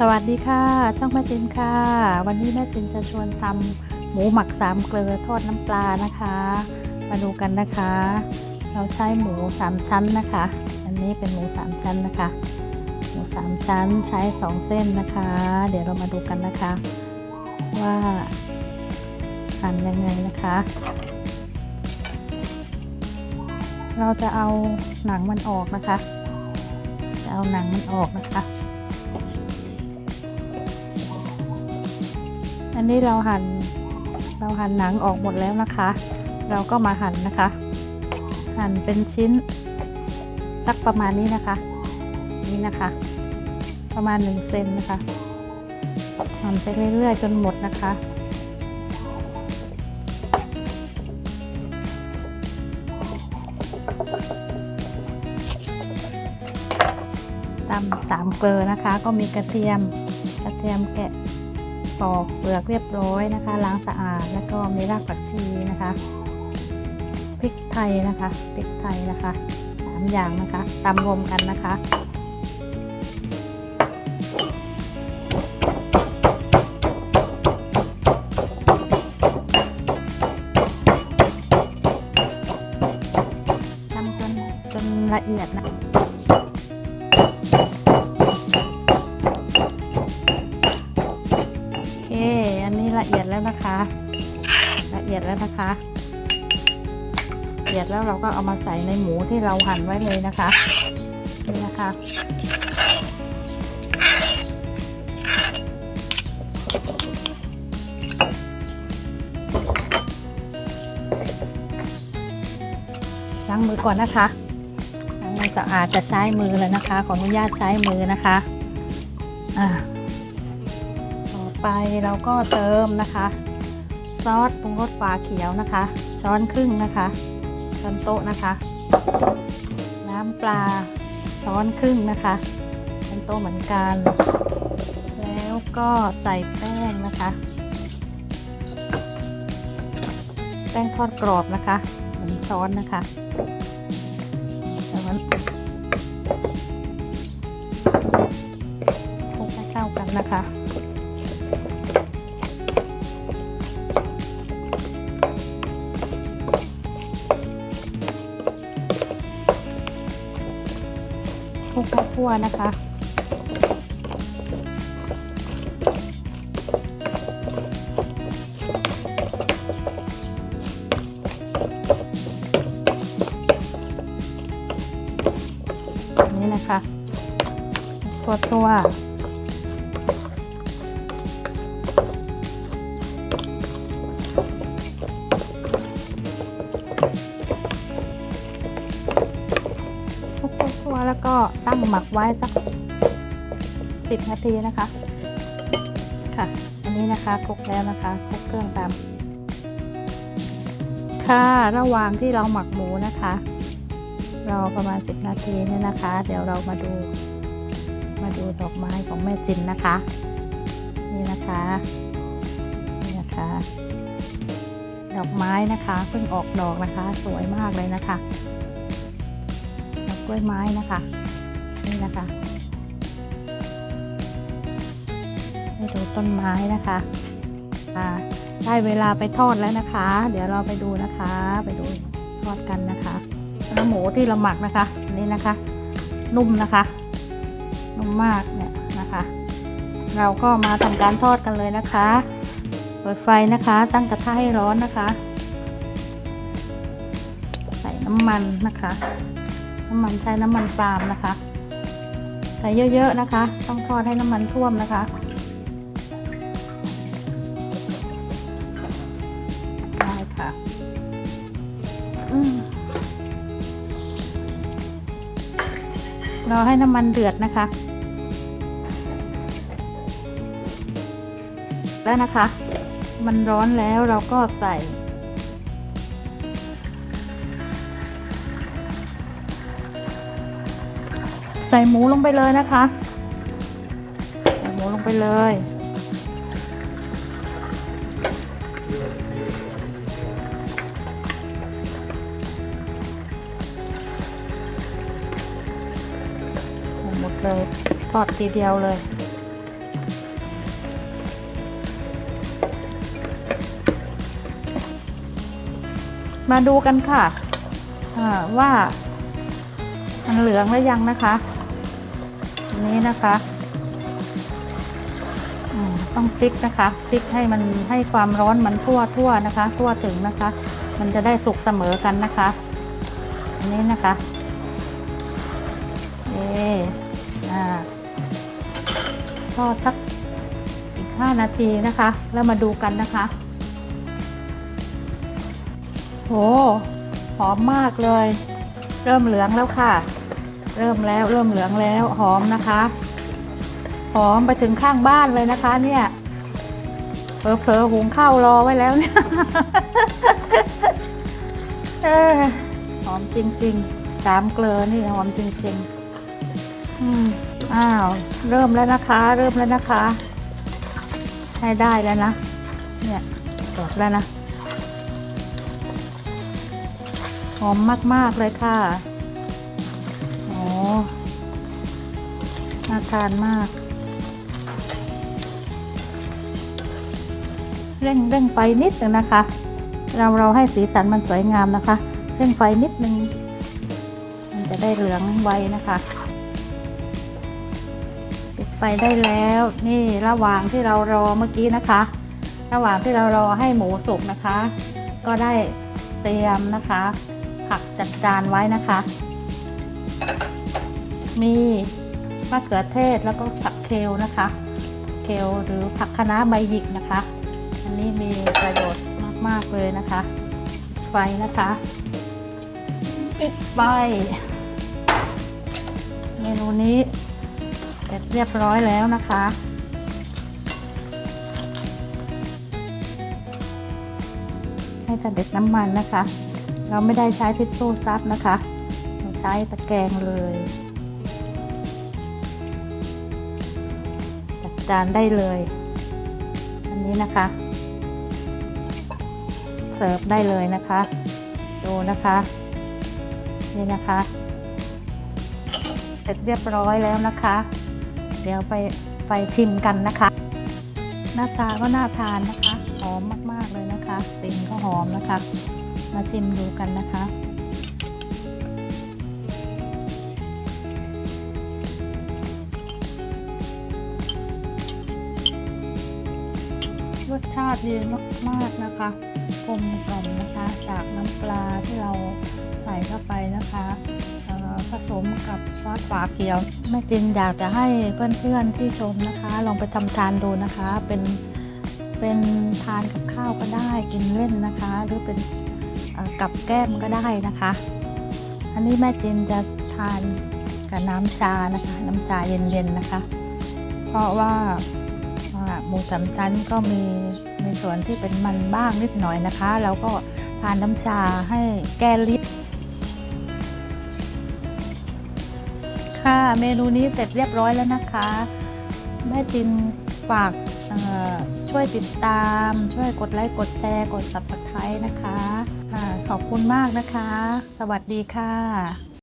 สวัสดีค่ะ ช่องแม่จินค่ะ วันนี้แม่จินจะชวนทำหมูหมักสามเกลือทอดน้ำปลานะคะ มาดูกันนะคะ เราใช้หมูสามชั้นนะคะ อันนี้เป็นหมูสามชั้นนะคะ หมูสามชั้นใช้สองเส้นนะคะ เดี๋ยวเรามาดูกันนะคะ ว่าหั่นยังไงนะคะ เราจะเอาหนังมันออกนะคะ จะเอาหนังมันออกนะคะ อันนี้เราหั่นเราหั่นหนังออกหมดแล้วนะคะ เราก็มาหั่นนะคะ หั่นเป็นชิ้นสักประมาณนี้นะคะ นี่นะคะ ประมาณหนึ่งเซนนะคะหั่นไปเรื่อยๆจนหมดนะคะตำสามเกลือนะคะ ก็มีกระเทียมกระเทียมแกะ ปอกเปลือกเรียบร้อยนะคะ ล้างสะอาดแล้วก็มีรากผักชีนะคะพริกไทยนะคะพริกไทยนะคะสามอย่างนะคะตำรวมกันนะคะตำจนจนละเอียดนะ เอียดแล้วเราก็เอามาใส่ในหมูที่เราหั่นไว้เลยนะคะนี่นะคะล้างมือก่อนนะคะล้างมือสะอาดจะใช้มือเลยนะคะ ขออนุญาตใช้มือนะคะอ่าต่อไปเราก็เติมนะคะ ซอสปรุงรสฝาเขียวนะคะ ช้อนครึ่งนะคะ ช้อนโต๊ะนะคะ น้ำปลาช้อนครึ่งนะคะช้อนโต๊ะเหมือนกัน แล้วก็ใส่แป้งนะคะ แป้งทอดกรอบนะคะหนึ่งช้อนนะคะจากนั้นคลุกให้เข้ากันนะคะ ข้าวคั่วนะคะ นี่นะคะ ตัวตัว หมักไว้สักสิบนาทีนะคะ ค่ะ อันนี้นะคะคลุกแล้วนะคะคลุกเครื่องตาม ค่ะ ระหว่างที่เราหมักหมูนะคะรอประมาณ 10 นาทีเนี่ยนะคะ เดี๋ยวเรามาดู มาดูดอกไม้ของแม่จินนะคะ นี่นะคะ นี่นะคะ ดอกไม้นะคะเพิ่งออกดอกนะคะ สวยมากเลยนะคะดอกกล้วยไม้นะคะ นี่นะคะให้ดูต้นไม้นะคะอ่าได้เวลาไปทอดแล้วนะคะ เดี๋ยวเราไปดูนะคะ ไปดูทอดกันนะคะเนื้อหมูที่เราหมักนะคะอันนี่นะคะ นุ่มนะคะ นุ่มมากเนี่ยนะคะ เราก็มาทำการทอดกันเลยนะคะเปิดไฟนะคะ ตั้งกระทะให้ร้อนนะคะ ใส่น้ำมันนะคะ น้ำมันใช้น้ำมันปาล์มนะคะ ใส่เยอะๆนะคะ ต้องทอดให้น้ำมันท่วมนะคะ ได้ค่ะรอให้น้ำมันเดือดนะคะ แล้วนะคะ มันร้อนแล้วเราก็ใส่ ใส่หมูลงไปเลยนะคะ ใส่หมูลงไปเลย หมดเลยทอดทีเดียวเลยมาดูกันค่ะว่ามันเหลืองหรือยังนะคะ นี้นะคะต้องพลิกนะคะพลิกให้มันให้ความร้อนมันทั่วทั่วนะคะ ทั่วถึงนะคะ มันจะได้สุกเสมอกันนะคะ อันนี้นะคะเออ่าทอดสักอีกห้านาทีนะคะ แล้วมาดูกันนะคะโหหอมมากเลย เริ่มเหลืองแล้วค่ะ เริ่มแล้วเริ่มเหลืองแล้วหอมนะคะ หอมไปถึงข้างบ้านเลยนะคะ เนี่ยเผลอๆหุงข้าวรอไว้แล้วเนี่ยออหอมจริงๆสามเกลือนี่หอมจริงๆอืมอ้าว เริ่มแล้วนะคะ เริ่มแล้วนะคะให้ได้แล้วนะ เนี่ยจบแล้วนะ หอมมากๆเลยค่ะ น่าทานมาก เร่งเร่งไฟนิดหนึ่งนะคะ เราเราให้สีสันมันสวยงามนะคะ เร่งไฟนิดนึงมันจะได้เหลืองไวนะคะปิดไฟได้แล้ว นี่ระหว่างที่เรารอเมื่อกี้นะคะ ระหว่างที่เรารอให้หมูสุกนะคะ ก็ได้เตรียมนะคะ ผักจัดจานไว้นะคะ มีมะเขือเทศแล้วก็ผักเคลนะคะ เคลหรือผักคะน้าใบหยิกนะคะ อันนี้มีประโยชน์มาก ๆ เลยนะคะ ไฟนะคะปิดไฟเมนูนี้เสร็จเรียบร้อยแล้วนะคะให้กระเด็ดน้ำมันนะคะ เราไม่ได้ใช้ทิชชู่ซับนะคะเราใช้ตะแกรงเลย จานได้เลย อันนี้นะคะ เสิร์ฟได้เลยนะคะ ดูนะคะ นี่นะคะ เสร็จเรียบร้อยแล้วนะคะ เดี๋ยวไปไปชิมกันนะคะ หน้าตาก็น่าทานนะคะ หอมมากๆเลยนะคะกลิ่นก็หอมนะคะ มาชิมดูกันนะคะ ติดีมากๆนะคะกลมกล่อมนะคะ จากน้ำปลาที่เราใส่เข้าไปนะคะผสมกับซอสฝาเขียวแม่จินอยากจะให้เพื่อนๆที่ชมนะคะ ลองไปทำทานดูนะคะ เป็นเป็นทานกับข้าวก็ได้กินเล่นนะคะ หรือเป็นกับแก้มก็ได้นะคะ อันนี้แม่จินจะทานกับน้ำชานะคะ น้ำชาเย็นๆนะคะ เพราะว่าหมูสามชั้นก็มี ในส่วนที่เป็นมันบ้างนิดหน่อยนะคะแล้วก็ทานน้ำชาให้แก้ลิ้นค่ะเมนูนี้เสร็จเรียบร้อยแล้วนะคะแม่จินฝากช่วยติดตาม ช่วยกดไลค์กดแชร์กด subscribe นะคะ ขอบคุณมากนะคะ สวัสดีค่ะ